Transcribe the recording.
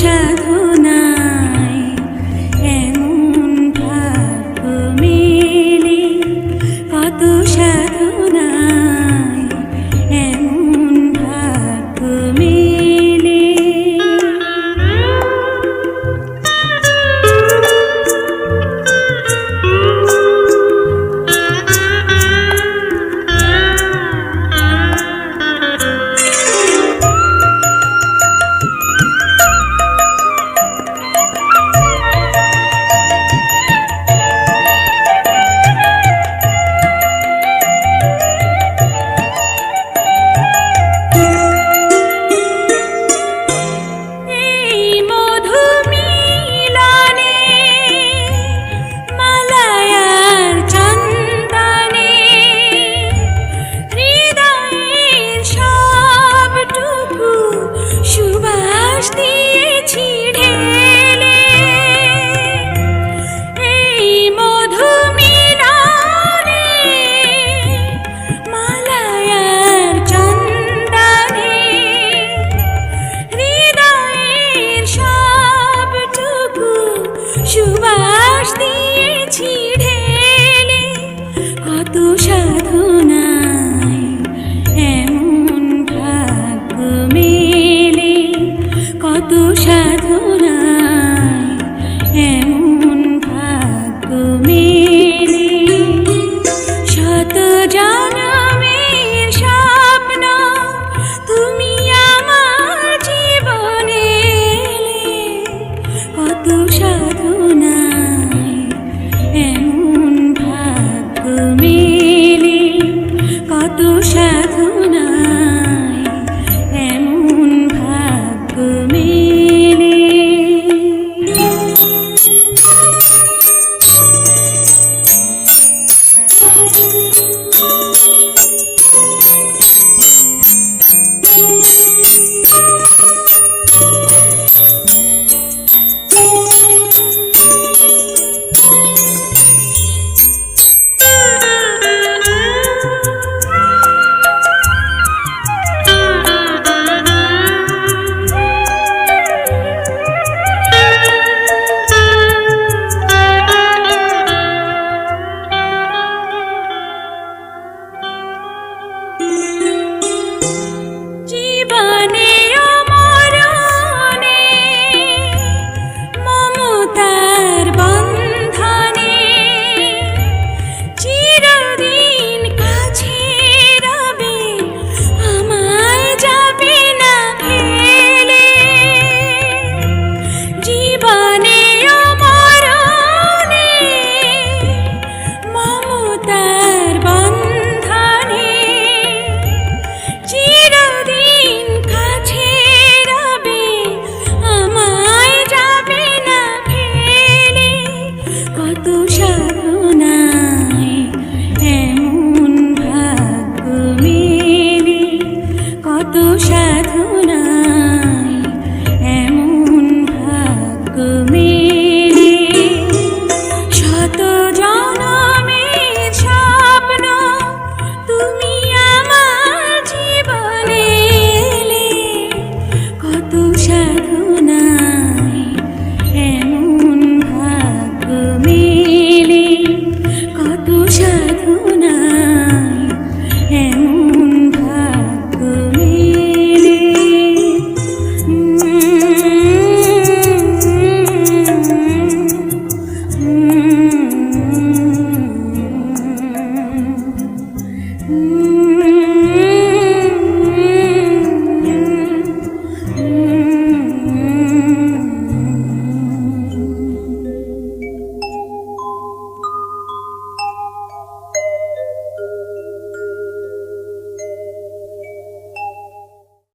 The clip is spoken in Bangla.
সাধনায় এমন ভাব মেলে কত সাধনা গেছি কত সাধনায় এমন ভাগ্য মেলে কত সাধনায় এমন ভাগ্য মেলে।